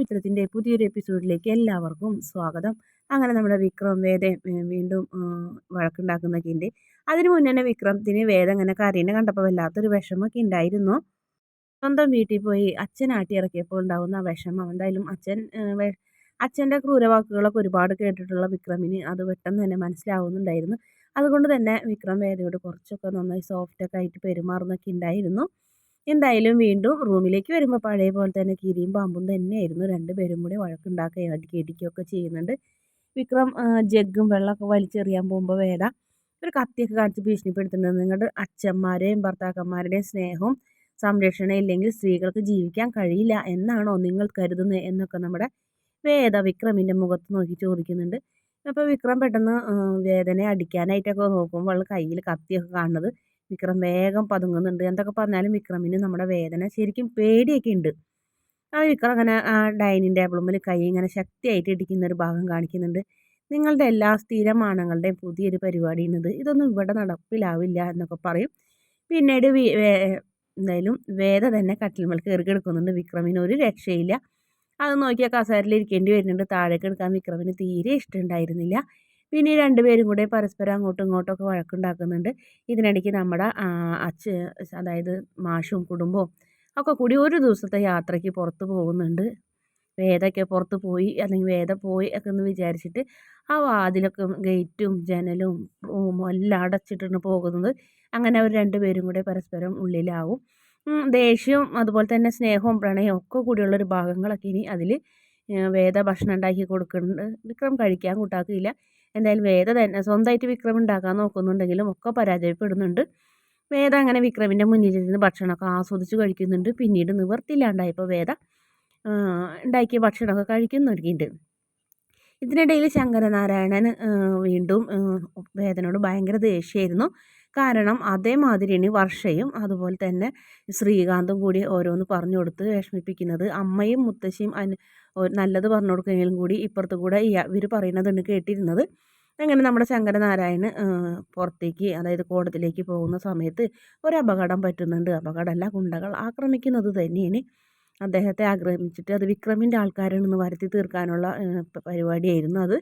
ആത്മമിത്രത്തിന്റെ പുതിയൊരു എപ്പിസോഡിലേക്ക് എല്ലാവർക്കും സ്വാഗതം. അങ്ങനെ നമ്മുടെ വിക്രം വേദ വീണ്ടും വഴക്കുണ്ടാക്കുന്നൊക്കെ ഉണ്ട് അതിനു മുന്നേ തന്നെ വിക്രമത്തിന് വേദ അങ്ങനെ കരീനെ കണ്ടപ്പോൾ വല്ലാത്തൊരു വിഷമമൊക്കെ ഉണ്ടായിരുന്നു. സ്വന്തം വീട്ടിൽ പോയി അച്ഛൻ ആട്ടി ഇറക്കിയപ്പോൾ ഉണ്ടാകുന്ന വിഷമം. എന്തായാലും അച്ഛൻ അച്ഛന്റെ ക്രൂരവാക്കുകളൊക്കെ ഒരുപാട് കേട്ടിട്ടുള്ള വിക്രമിന് അത് പെട്ടെന്ന് തന്നെ മനസ്സിലാവുന്നുണ്ടായിരുന്നു. അതുകൊണ്ട് തന്നെ വിക്രം വേദയോട് കുറച്ചൊക്കെ നന്നായി സോഫ്റ്റൊക്കെ ആയിട്ട് പെരുമാറുന്നൊക്കെ ഉണ്ടായിരുന്നു. എന്തായാലും വീണ്ടും റൂമിലേക്ക് വരുമ്പോൾ പഴയ പോലെ തന്നെ കിരിയും പാമ്പും തന്നെയായിരുന്നു. രണ്ടുപേരും കൂടി വഴക്കുണ്ടാക്കുകയും അടിക്കി ചെയ്യുന്നുണ്ട്. വിക്രം ജഗ്ഗും വെള്ളമൊക്കെ വലിച്ചെറിയാൻ പോകുമ്പോൾ വേദ ഒരു കത്തിയൊക്കെ കാണിച്ച് ഭീഷണിപ്പെടുത്തുന്നത് നിങ്ങളുടെ അച്ഛന്മാരെയും ഭർത്താക്കന്മാരുടെയും സ്നേഹവും സംരക്ഷണം ഇല്ലെങ്കിൽ സ്ത്രീകൾക്ക് ജീവിക്കാൻ കഴിയില്ല എന്നാണോ നിങ്ങൾ കരുതുന്നത് എന്നൊക്കെ നമ്മുടെ വേദ വിക്രമിന്റെ മുഖത്ത് നോക്കി ചോദിക്കുന്നുണ്ട്. അപ്പോൾ വിക്രം പെട്ടെന്ന് വേദനയെ അടിക്കാനായിട്ടൊക്കെ നോക്കുമ്പോൾ അവൾ കയ്യിൽ കത്തിയൊക്കെ കാണുന്നത് വിക്രം വേഗം പതുങ്ങുന്നുണ്ട്. എന്തൊക്കെ പറഞ്ഞാലും വിക്രമിന് നമ്മുടെ വേദന ശരിക്കും പേടിയൊക്കെ ഉണ്ട്. ആ വിക്രം അങ്ങനെ ഡൈനിങ് ടേബിളുമ്പിൽ കൈ ഇങ്ങനെ ശക്തിയായിട്ട് ഇടിക്കുന്ന ഒരു ഭാഗം കാണിക്കുന്നുണ്ട്. നിങ്ങളുടെ എല്ലാ സ്ഥിരമാണങ്ങളുടെയും പുതിയൊരു പരിപാടിയാണിത്. ഇതൊന്നും ഇവിടെ നടപ്പിലാവില്ല എന്നൊക്കെ പറയും. പിന്നീട് എന്തായാലും വേദ തന്നെ കട്ടിൽമേൽ കയറി കിടക്കുന്നുണ്ട്. വിക്രമിന് ഒരു രക്ഷയില്ല. അത് നോക്കിയാൽ കസേരയിൽ ഇരിക്കേണ്ടി വരുന്നുണ്ട്. താഴേക്ക് എടുക്കാൻ വിക്രമിന് തീരെ ഇഷ്ടമുണ്ടായിരുന്നില്ല പിന്നെ രണ്ടുപേരും കൂടെ പരസ്പരം അങ്ങോട്ടും ഇങ്ങോട്ടും ഒക്കെ വഴക്കുണ്ടാക്കുന്നുണ്ട്. ഇതിനിടയ്ക്ക് നമ്മുടെ അച്ഛ അതായത് മാഷും കുടുംബവും ഒക്കെ കൂടി ഒരു ദിവസത്തെ യാത്രയ്ക്ക് പുറത്ത് പോകുന്നുണ്ട്. വേദമൊക്കെ പുറത്ത് പോയി അല്ലെങ്കിൽ വേദ പോയി ഒക്കെ എന്ന് വിചാരിച്ചിട്ട് ആ വാതിലൊക്കെ ഗേറ്റും ജനലും റൂമും എല്ലാം അടച്ചിട്ടാണ് പോകുന്നത്. അങ്ങനെ അവർ രണ്ടുപേരും കൂടെ പരസ്പരം ഉള്ളിലാവും. ദേഷ്യവും അതുപോലെ തന്നെ സ്നേഹവും പ്രണയവും ഒക്കെ കൂടിയുള്ളൊരു ഭാഗങ്ങളൊക്കെ ഇനി അതിൽ വേദ ഭക്ഷണം ഉണ്ടാക്കി കൊടുക്കുന്നുണ്ട്. വിക്രം കഴിക്കാൻ കൂട്ടാക്കിയില്ല. എന്തായാലും വേദ തന്നെ സ്വന്തമായിട്ട് വിക്രം ഉണ്ടാക്കാൻ നോക്കുന്നുണ്ടെങ്കിലും ഒക്കെ പരാജയപ്പെടുന്നുണ്ട്. വേദ അങ്ങനെ വിക്രമിന്റെ മുന്നിലിരുന്ന് ഭക്ഷണമൊക്കെ ആസ്വദിച്ച് കഴിക്കുന്നുണ്ട്. പിന്നീട് നിവർത്തില്ലാണ്ടായപ്പോൾ വേദ ഉണ്ടാക്കിയ ഭക്ഷണമൊക്കെ കഴിക്കുന്നുണ്ട് ഇതിനിടയിൽ ശങ്കരനാരായണൻ വീണ്ടും വേദനോട് ഭയങ്കര ദേഷ്യമായിരുന്നു. കാരണം അതേമാതിരി ഇനി വർഷയും അതുപോലെ തന്നെ ശ്രീകാന്തും കൂടി ഓരോന്ന് പറഞ്ഞു കൊടുത്ത് വിഷമിപ്പിക്കുന്നത്. അമ്മയും മുത്തശ്ശിയും നല്ലത് പറഞ്ഞു കൊടുക്കുകയും കൂടി ഇപ്പുറത്ത് കൂടെ ഇവർ പറയുന്നതാണ് കേട്ടിരുന്നത്. അങ്ങനെ നമ്മുടെ ശങ്കരനാരായണ് പുറത്തേക്ക് അതായത് കോടത്തിലേക്ക് പോകുന്ന സമയത്ത് ഒരു അപകടം പറ്റുന്നുണ്ട്. അപകടമല്ല ഗുണ്ടകൾ ആക്രമിക്കുന്നത് തന്നെയാണ്. അദ്ദേഹത്തെ ആക്രമിച്ചിട്ട് അത് വിക്രമിന്റെ ആൾക്കാരാണെന്ന് വരുത്തി തീർക്കാനുള്ള പരിപാടിയായിരുന്നു അത്.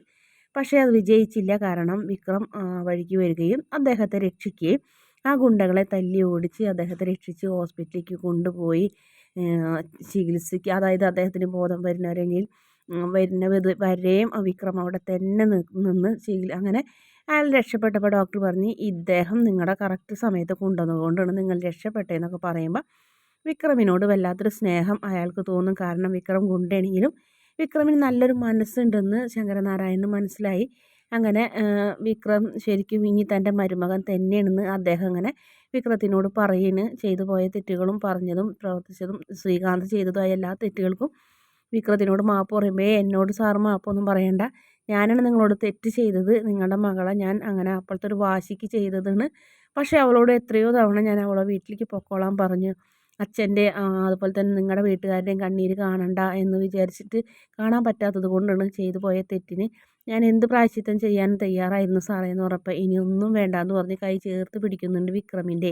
പക്ഷേ അത് വിജയിച്ചില്ല. കാരണം വിക്രം വഴിക്ക് വരികയും അദ്ദേഹത്തെ രക്ഷിക്കുകയും ആ ഗുണ്ടകളെ തല്ലി ഓടിച്ച് അദ്ദേഹത്തെ രക്ഷിച്ച് ഹോസ്പിറ്റലിലേക്ക് കൊണ്ടുപോയി ചികിത്സിക്കുക. അതായത് അദ്ദേഹത്തിന് ബോധം വരുന്നവരെങ്കിൽ വരുന്ന വരെയും വിക്രം അവിടെ തന്നെ നിന്ന് ചികിത്സ അങ്ങനെ അയാൾ രക്ഷപ്പെട്ടപ്പോൾ ഡോക്ടർ പറഞ്ഞ് ഇദ്ദേഹം നിങ്ങളുടെ കറക്റ്റ് സമയത്ത് കൊണ്ടുവന്നതുകൊണ്ടാണ് നിങ്ങൾ രക്ഷപ്പെട്ടതെന്നൊക്കെ പറയുമ്പോൾ വിക്രമിനോട് വല്ലാത്തൊരു സ്നേഹം അയാൾക്ക് തോന്നും. കാരണം വിക്രം ഗുണ്ടയാണെങ്കിലും വിക്രമിന് നല്ലൊരു മനസ്സുണ്ടെന്ന് ശങ്കരനാരായണന് മനസ്സിലായി. അങ്ങനെ വിക്രം ശരിക്കും ഇനി തന്റെ മരുമകൻ തന്നെയാണെന്ന് അദ്ദേഹം അങ്ങനെ വിക്രത്തിനോട് പറയുന്നു ചെയ്തു പോയ തെറ്റുകളും പറഞ്ഞതും പ്രവർത്തിച്ചതും ശ്രീകാന്ത് ചെയ്തതുമായ എല്ലാ തെറ്റുകൾക്കും വിക്രത്തിനോട് മാപ്പ് പറയുമ്പോൾ എന്നോട് സാറ് മാപ്പൊന്നും പറയണ്ട. ഞാനാണ് നിങ്ങളോട് തെറ്റ് ചെയ്തത്. നിങ്ങളുടെ മകളെ ഞാൻ അങ്ങനെ അപ്പോഴത്തെ ഒരു വാശിക്ക് ചെയ്തതാണ്. പക്ഷേ അവളോട് എത്രയോ തവണ ഞാൻ അവളെ വീട്ടിലേക്ക് പൊക്കോളാൻ പറഞ്ഞു. അച്ഛന്റെ അതുപോലെ തന്നെ നിങ്ങളുടെ വീട്ടുകാരുടെയും കണ്ണീര് കാണണ്ട എന്ന് വിചാരിച്ചിട്ട് കാണാൻ പറ്റാത്തത് കൊണ്ടാണ് ചെയ്തു പോയ തെറ്റിന്. ഞാൻ എന്ത് പ്രായശ്ചിത്തം ചെയ്യാൻ തയ്യാറായിരുന്നു സാറേ എന്ന് പറഞ്ഞപ്പോൾ ഇനിയൊന്നും വേണ്ട എന്ന് പറഞ്ഞ് കൈ ചേർത്ത് പിടിക്കുന്നുണ്ട് വിക്രമിന്റെ.